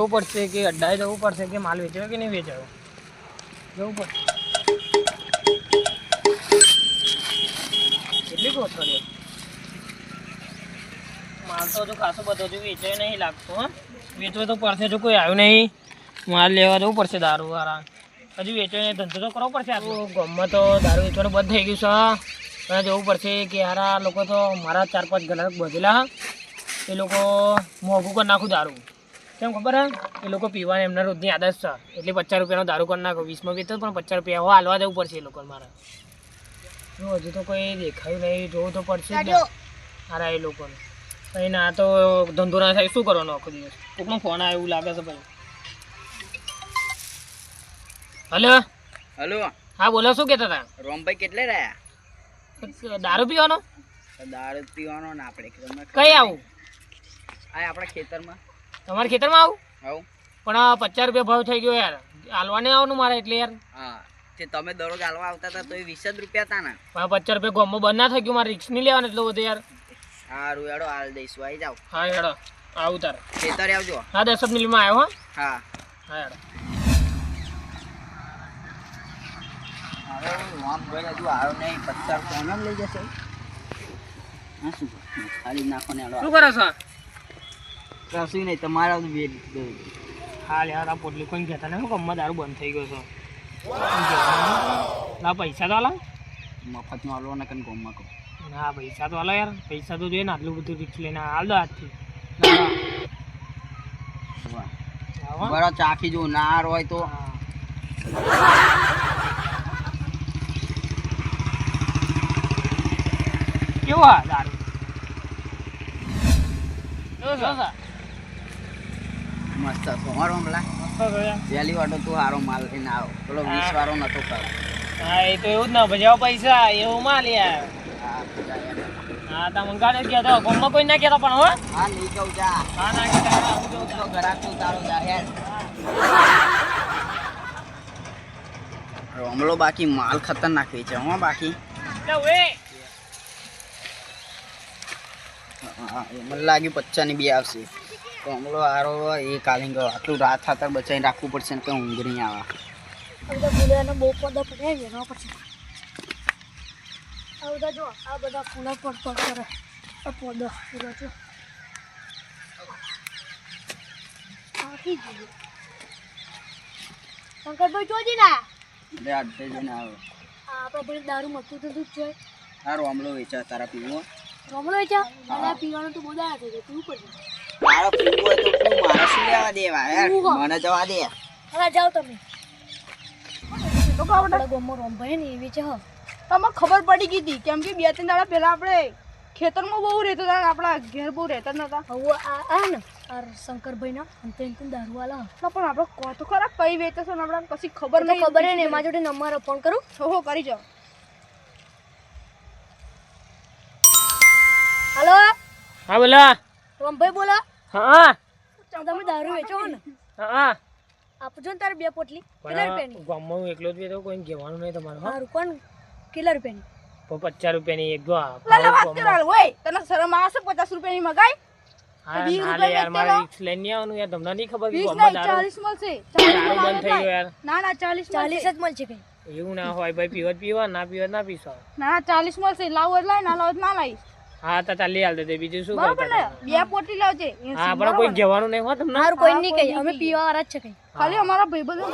જોવું પડશે કે અડ્ડાએ જવું પડશે કે માલ વેચાયો કે નહીં વેચાયો? જવું પડશે. કેટલી કોથળીઓ માલ તો હજુ ખાસો બધો હજુ વેચાયો નહીં લાગતો, હા. વેચવો તો પડશે, જો કોઈ આવ્યું નહીં, માલ લેવા જવું પડશે દારૂ વાળા હજુ વેચાયો નહીં, ધંધો તો કરવો પડશે આપણું ગામમાં તો, દારૂ વેચવાનું બંધ થઈ ગયું છે અને જવું પડશે કે હારા લોકો તો મારા ચાર પાંચ ગ્રાહક બધેલા એ લોકો મોંઘું કરી નાખું દારૂ. કેમ ખબર હે? એ લોકો પીવાની એમના રોજની આદત છે. એટલે પચાસ રૂપિયાનો દારૂ કરી નાખો વીસમાં વેચો પણ પચાસ રૂપિયા હવે હાલવા જવું પડશે એ લોકો મારે. જો હજુ તો કોઈ દેખાયું નહીં જોવું તો પડશે જ હારા એ લોકોને. અહીં ના તો ધંધો ના થાય શું કરવાનો આખો દિવસ? કોકનો ફોન આવે એવું લાગે છે ભાઈ. હલો? હલો. હા બોલો શું કહેતા હતા? રોમભાઈ કેટલે રહ્યા? દારૂ પીવાનો? દારૂ પીવાનો ને આપણે. કઈ આવું? આ આપણા ખેતરમાં. તમારા ખેતરમાં આવું? આવું. પણ આ પચાસ રૂપિયા ભાવ થઈ ગયો યાર. હાલવા નહીં આવવાનું મારે એટલે યાર. હા તે તમે દરરોજ હાલવા આવતા હતા તો એ વીસ જ રૂપિયા હતા ને. પણ પચાસ રૂપિયા ગોમો બંધ ના થઈ ગયું મારે રિક્સ નહીં લેવાનું એટલું બધું યાર. સારું હેડો હાલ દઈશું આવી જાઓ હા હેડો. આવું તારે. ખેતરે આવજો. હા દસ જ મિનિટમાં આવ્યો હા. હા. હા હેડો. હવે રોમભાઈ હજુ આવ્યો નહીં પચાસ લઈ જશે. હા શું? ખાલી નાખો ને શું કરો છો? કશું નહીં તમારા બે હાલ યાર આ પોટલી કોઈ કહેતા નહીં ગમમાં દારૂ બંધ થઈ ગયો છો. ના પૈસા તો આલા. મફતમાં હાલવો ને કન ગમમાં કહો. ના પૈસા તો આલો યાર. પૈસા તો જોઈએ ને આટલું બધું રિક્સ લઈને હાલ દો આજથી બરાબર બરો ચાખી જો ના હોય તો. હા. કેવો દારૂ? મસ્ત. મસ્ત છે યાર. પહેલી વાર તું સારો માલ લઈને આવો. પેલો વીસ. વાળો નતો કરો. હા એ તો એવું જ ના ભજાવ પૈસા એવું માલ યાર. હા તા મંગાડે ગયા તો ગામમાં કોઈ ના કહેતો પણ હો. હા લઈ જાઉં જા. હા ના કહેતા આવું જવું તો ઘરાક તું તારો જાહેર રોમલો બાકી માલ ખતરનાક વેચે હો બાકી. મને લાગ્યું પચ્ચાની બી આવશે. રોમલો આરો એ કાલિંગ. આટલું રાત ખાતર બચાવીને રાખવું પડશે ને કે ઊંઘ નહીં આવે. બહુ પદા પડ્યા છે એના પછી આ બધા જો આ બધા ફૂલા પડ પડ કરે આ પોદા ફૂલા જો આખી ગયું શંકરભાઈ ચોજી ના એટલે આટલે જઈને આવે. આ આપણે પેલી દારૂ મતું તો દૂધ જોઈએ આ રોમલો વેચા તારા પીવો. રમણો છે અને પીવાનું તો બધા છે તું કરજો તારા પીવું હોય તો તું મારે શું લેવા દેવા? યાર મને જવા દે. હા જાઓ તમે. તો આપણા ગામમાં રમભાઈ ને એવી છે તમને ખબર પડી ગઈ હતી કેમ કે બે ત્રણ દાડા પહેલા આપણે ખેતરમાં બહુ રહેતો હતા આપણા ઘેર બહુ રહેતા નતા. હવે આ ને આ શંકરભાઈ ના અંતે અંતે દારૂ પણ આપણે કહો તો ખરા કઈ વેચે છે આપણે પછી ખબર નહીં ખબર નહીં એમાં જોડે નંબર ફોન કરું. હો હો કરી જાઓ. હાલો? હા બોલા. રમભાઈ બોલો. હા. તમે દારૂ વેચો ને. હા. આપજો ને તારે બે પોટલી. કેટલા રૂપિયાની? ગામમાં હું એકલો જ વેચો કોઈ કહેવાનું નહીં તમારે હા. સારું કોણ? કેટલા રૂપિયાની? પચાસ રૂપિયાની એક જો વાત કરાલ હોય તને શરમ આવશે પચાસ રૂપિયાની મગાઈ? એવું ના હોય ભાઈ પીવત પીવા ના પીવા ના પીશો. ના ના ચાલીસ મળશે લાવો લાય ના લાવો ના લાવીશ હા તો ચાલી હાલ દે બીજું શું બરાબર કરતા બે પોટલી લાવજે હા પણ કોઈ જવાનું નહીં હો તમને? મારું કોઈ નહીં કોઈ કઈ અમે પીવા વાળા જ છે કઈ. ખાલી અમારા ભાઈબંધો?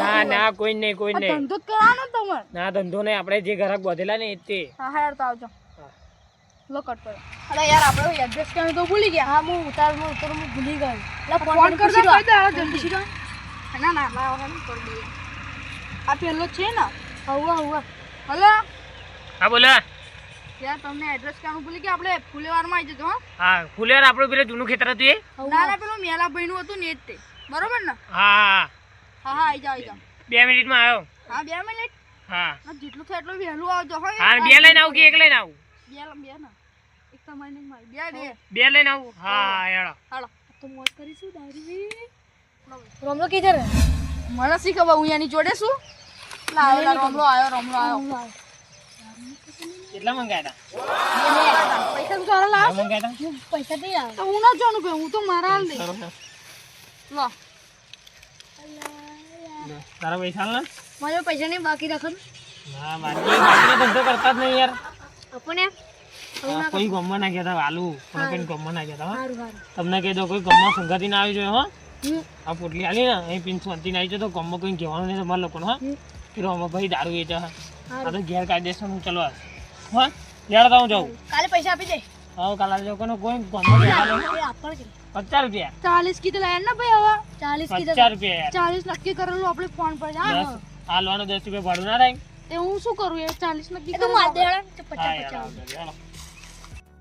ના ના કોઈ નહીં કોઈ નહીં. ધંધો કરવાનો તમાર ના ધંધો નહીં આપણે જે ઘરાક બોધેલા ને એ તે. હા હા યાર તો આવજો. હા. લો કટ કરો. અરે યાર આપણે એડ્રેસ કેમ તો ભૂલી ગયા. હા હું ઉતાર હું ઉતાર હું ભૂલી ગયો એટલે ફોન કરી દે. જલ્દી. ના ના લાવો ને કરી દઈએ આ પેલો છે ને? હવા હવા હલો? હા બોલે. યાર તમને એડ્રેસ કહેવાનું ભૂલી ગયા? આપણે ફુલેવારમાં આવી જજો હા. ફુલેવાર આપણું પેલું જૂનું ખેતર હતું એ? ના ના પેલું મેલા ભાઈનું હતું ને જ તે. બરોબર ને? હા હા હા. આવી જાઓ આવી જાઓ. બે મિનિટમાં આવ્યો. હા બે મિનિટ? હા. જેટલું થાય એટલું વહેલું આવજો હો હા બે લઈને આવું કે એક લઈને આવું? બે બે ના. એક તમારી નહીં મારી બે બે. બે લઈને આવું? હા હેડો. હાલો. તો મોજ કરીશું દારૂ રમલો કીધર મને શી ખબર હું એની જોડે શું? લાવ રોમલો આવ્યો. રોમલો આવ્યો. કેટલા મંગાયા હતા પૈસા તો લાવ મંગાયા હતા? પૈસા નહીં તો હું ના જાણું ભાઈ હું તો મારા હાલ દે લો. તારા પૈસા ને. મારે પૈસા નહીં બાકી રાખો ના. બાકી બાકીનો ધંધો કરતા જ નહીં યાર. કોઈ ગમવા ના ગયા હતા આલુ. પણ કોઈ ગમવા ના ગયા હતા હો. તમને કહી દો કોઈ ગમમાં સંગાતી ના આવી જોઈએ હો. આ પોટલી આલી ને અહીં પિન શાંતિ ના આવી જાય તો ગમમાં કોઈ કહેવાનું નહીં તમારા લોકોને હા. કે રોમાં ભાઈ દારૂ વેચે છે. આ તો ગેરકાયદેસરનું ચલવા. હો લેડો હું જાઉં? કાલે પૈસા આપી દે. હા કાલે કોનો કોઈ કે પચાસ રૂપિયા. ચાલીસ કીધું લાયા ને ભાઈ હવે. ચાલીસ કીધા પચાસ રૂપિયા. યાર ચાલીસ નક્કી કરેલું આપણે ફોન પર હા હાલવાનું દસ રૂપિયા ભાડું ના થાય? એ હું શું કરું એ ચાલીસ નક્કી કરું તો માર દે તો હા પચાસ.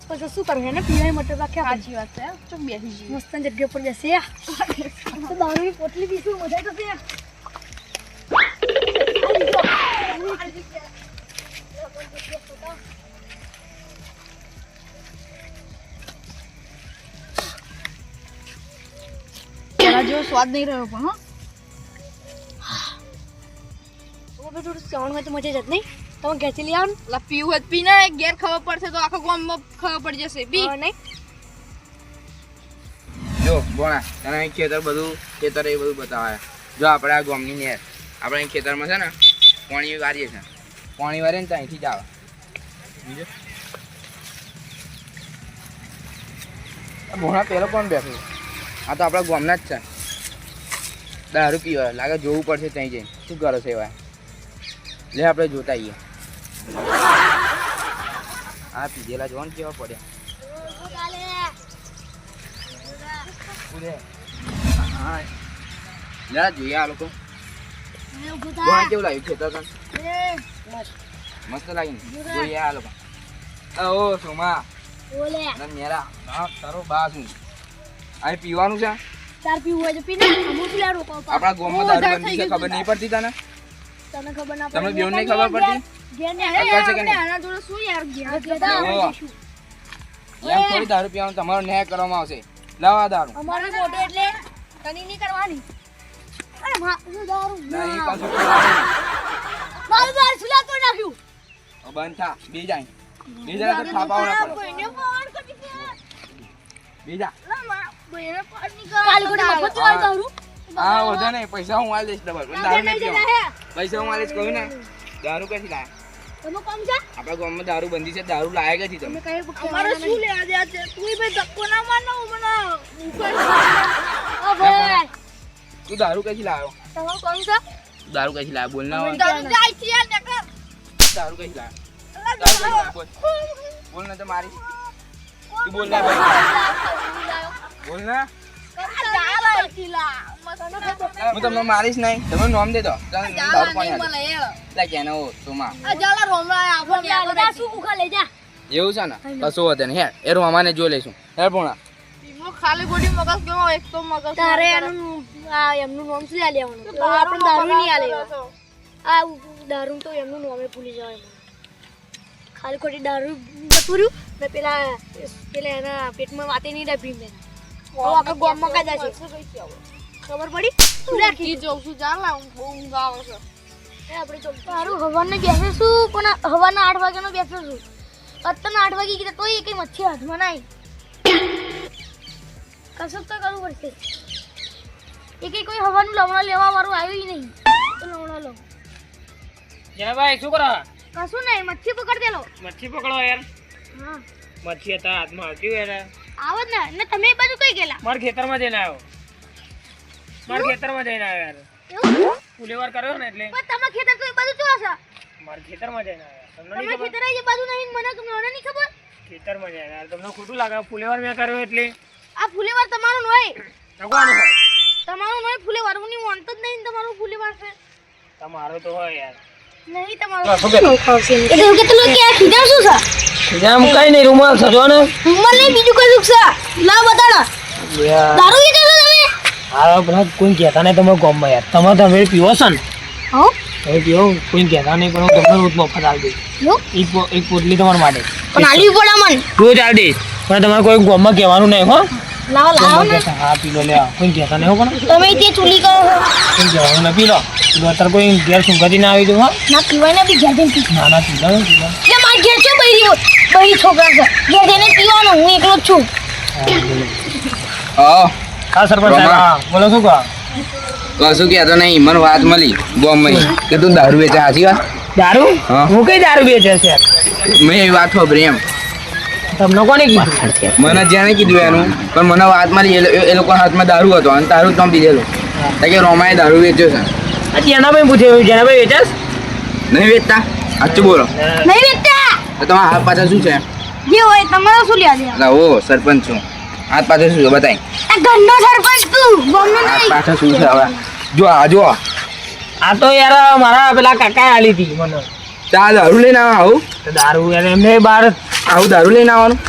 પચાસ પછી શું કરવું એને પીવાય મટર રાખ્યા સાચી વાત છે ચમ બેસી મસ્ત જગ્યા પર બેસી તો દારૂની પોટલી પીશું મજા થશે સ્વાદ નહીં રહ્યો પણ હા. તો થોડું શ્રાવણ હોય તો મજા જ નહીં. તમે ઘેરથી લઈ આવો પીવું જ પીને ઘેર ખબર પડશે તો આખા ગામમાં ખબર પડી જશે. બી નહીં. જો બોણા તને અહીં ખેતર બધું ખેતર એ બધું બતાવે જો આપણે આ ગામની નેર આપણે અહીં ખેતરમાં છે ને પાણી વારીએ છે. પાણી વારીએ ને તો અહીંથી જ આવે. ભોણા પેલો કોણ બેઠો? આ તો આપણા ગામના જ છે. દારૂ પીવા. લાગે જોવું પડશે ત્યાં જઈને. શું કરો છે એવા? લે આપણે જોતા આવીએ. આ પીધેલા જોવાનું કેવા પડ્યા. લે જોઈએ આ લોકો. કેવું લાગ્યું ખેતર? મસ્ત લાગ્યું જોઈએ આ લોકો. ઓ સોમા. મેરા તારો બા શું આ પીવાનું છે? ચાર પીવું હોય તો પી ને અમુક લે રોકો આપણા ગામમાં દારૂ બંધી છે ખબર નહીં પડતી તને? તને ખબર ના તમને બેઉને નહીં ખબર પડતી? ગેને કહે છે કે નહીં? આના જોડે શું યાર ઓહો. એમ થોડી દારૂ પીવાનું તમારો ન્યાય કરવામાં આવશે. લાવા દારૂ. અમારે મોટો એટલે તની નહીં કરવાની. અરે મા શું દારૂ? નહીં પાછું મારું બાર સુલા તો નાખ્યું. બંધ થા. બે જાય. તો થાપાવ ના પડે કોઈને હા. વધે નહીં. પૈસા હું આલી દઈશ ડબલ દારૂ નહીં પૈસા હું આલીશ કહ્યું ને. દારૂ ક્યાંથી લાયા? તમે કોમ છે? આપણા ગામમાં દારૂ બંધી છે. દારૂ લાયા ક્યાંથી તમે? અમારે શું લેવા દે છે? તું ભાઈ ધક્કો ના મારનો મને ભાઈ. તું દારૂ ક્યાંથી લાવ્યો તમે કોમ છે? દારૂ ક્યાંથી લાવ્યો બોલ ના દારૂ જાય છે યાર નકર દારૂ ક્યાંથી લાવ્યો દારૂ ક્યાંથી લાવ્યો બોલ. બોલ ને તો મારી. તું બોલ ના ભાઈ. બોલ ના. હું તમને મારીશ નહીં. તમે નોમ દે દો તમે દારૂ કોણ યાદ લે કેનો હો તુમા બધા શું ઉખા લઈ જા. એવું છે ને? કશું વધે નહીં. હેર એ રોમાને જો લઈશું. હેર ખાલી ગોડી મગજ કેવો એક તો મગજ તારે એનું આ એમનું નામ શું લેવાનું? આપણે દારૂ નહીં આલે. આ દારૂ તો એમનું નામે ભૂલી જવાય. ખાલી ખોટી દારૂ જતું ને પેલા પેલા એના પેટમાં વાતે નહીં ડબી મેં. હવે આખા ગામમાં કાયદા છે ખબર પડી? શું રાખી જોઉં છું ચાલ ને બહુ ઊંઘ આવે છે. આપણે તો સારું હવાને બેસીશું પણ હવાના આઠ વાગ્યાનો બેસીશું અત્યારના આઠ વાગે કીધા તોય કઈ મચ્છી હાથમાં નહીં કશું તો કરવું પડશે. એ કઈ કોઈ હવાનું લવણા લેવા વાળું આવ્યું નહીં. તો લવણા લો. જય ભાઈ શું કરો? કશું નહીં મચ્છી પકડ દેલો. મચ્છી પકડો યાર. હા. મચ્છી હતા હાથમાં આવતી હોય ને આવો જ ને. ને તમે એ બાજુ કઈ ગયેલા? મારા ખેતરમાં જઈને આવ્યો. મારા ખેતરમાં જઈને આવ્યો યાર. એવું? ફુલેવાર કર્યો ને એટલે. પણ તમે ખેતર તો એ બાજુ જો હશે? મારા ખેતરમાં જઈને આવ્યો તમને તમે નહીં ખબર? ખેતર એ બાજુ નહીં મને મને નહીં ખબર? ખેતરમાં જઈને આવ્યો. તમને ખોટું લાગે ફુલેવાર મેં કર્યો એટલે. આ ફૂલેવાર તમારું નોય ભગવાન હોય. તમારું હોય ફૂલેવાર હું નહીં વાંધતો જ નહીં તમારું ફૂલેવાર છે. તમારો તો હોય યાર. નહીં તમારું એ તો કે તમે કે ખીજા શું છે? જામ કઈ નહીં રૂમાલ સજો ને. મને બીજું કઈ દુખ છે? લાવ બતાડો દારૂ પીતો છો તમે? હા બધા કોઈ કહેતા નહીં તમે ગમમાં યાર. તમે તમે પીવો છો ને. હા? તમે પીવો કોઈ કહેતા નહીં પણ તમને રોજ મફત આલી દઈશ એક એક પોટલી તમારા માટે. પણ આલી પડે મન. રોજ આલી. દઈશ પણ તમારે કોઈ ગમમાં કહેવાનું નહીં હો. લાવો લાવો ને. હા પીલો લે કોઈ કહેતા નહીં પણ. તમે તે ચૂલી કરો કોઈ કહેવાનું નહીં પીલો પીલો અત્યારે કોઈ ઘેર સુંગતી ના આવી દઉં હા. ના પીવાય ને બી ઘેર જઈને પી ના ના પીલો ને પીલો. એટલે મારા ઘેર છે બૈરી બૈરી છોકરા છે. ઘેર જઈને પીવાનું હું એકલો જ છું. હા. હા સરપંચ સાહેબ બોલો શું કહો? કશું કહેતો નહીં મને વાત મળી બોમ્બે કે તું દારૂ વેચે સાચી વાત? દારૂ? હું. કઈ દારૂ વેચે છે? મેં એ વાત ખબરી એમ. તમને કોને કીધું મને જેને કીધું એનું પણ મને વાત મળી એ લોકો હાથમાં દારૂ હતો અને તારું તમે પીધેલું. કે રોમાએ દારૂ વેચ્યો છે. જેનાભાઈ પૂછ્યું જેનાભાઈ વેચાસ નહીં વેચતા. સાચું બોલો. નહીં વેચતા? તો તમારા હાથ પાછળ શું છે? જે હોય તમારો શું લ્યા છે એટલે ઓ સરપંચ છું. હાથ પાછળ શું છે? બતાય. આ ઘરનો સરપંચ તું ગામનો નહીં. પાછળ શું છે હવે? જો આ જો આ. તો યાર મારા પેલા કાકા આલી હતી મને. ચા દારૂ લઈને આવું. દારૂ યાર એમને બહાર આવું દારૂ લઈને આવવાનું?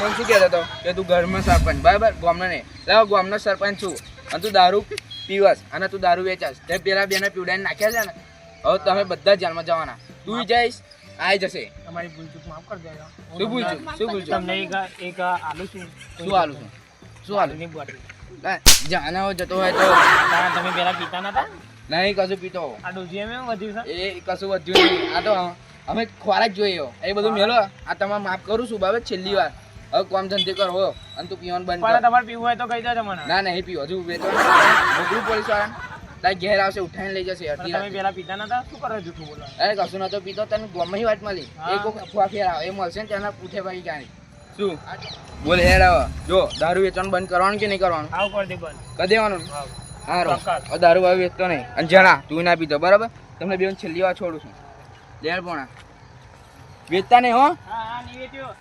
હું શું કહેતો હતો? કે તું ઘરમાં સરપંચ બરાબર? ગામનો નહીં. લાવ ગામનો સરપંચ છું. અને તું દારૂ પીવસ અને તું દારૂ વેચાસ. તે પેલા બેને પીવડાઈને નાખ્યા છે ને? હવે તમે બધા જેલમાં જવાના. તું જઈશ આવી જશે. તમારી ભૂલ ચૂક માફ કરી દેજો. શું ભૂલશું શું ભૂલશું તમને એક એક આલુ છું. શું આલુ છું? શું આલુ? ની બોટલ. જાના જતો હોય તો. તમે પેલા પીતા નતા? નહીં કશું પીતો. આ ડોઝી એમ વધ્યું છે? એ કશું વધ્યું નહીં. આ તો અમે ખોરાક જોઈએ એ બધું મેલો. આ તમારે માફ કરું છું બાબત છેલ્લી વાર. હવે કોમ ધંધે કરો હો. અને તું પીવાનું બંધ કર. તમારે પીવું હોય તો કહી દેજો મને. ના નહીં પીવો. હજુ વેચો મોકલું પોલીસવાળા તાર ઘેર આવશે ઉઠાઈને લઈ જશે અડધી તમે પેલા પીતા નતા? શું કરો જૂઠું બોલો? અરે કશું નતો પીતો. તને ગમે વાત મળી. એક અફવા ફેર આવે. એ મળશે ને તેના પૂઠે ભાઈ ક્યાં શું? બોલ હેડ હવે જો દારૂ વેચવાનું બંધ કરવાનું કે નહીં કરવાનું? આવું કરી દે બંધ. કરી દેવાનું? હા. હારો. હવે દારૂ વાવી વેચતો નહીં. અને જણા તું ના પીતો બરાબર? તમને બે છેલ્લી વાર છોડું છું. લેર પોણા વેચતા નહીં હા? હા નહીં વેચ્યો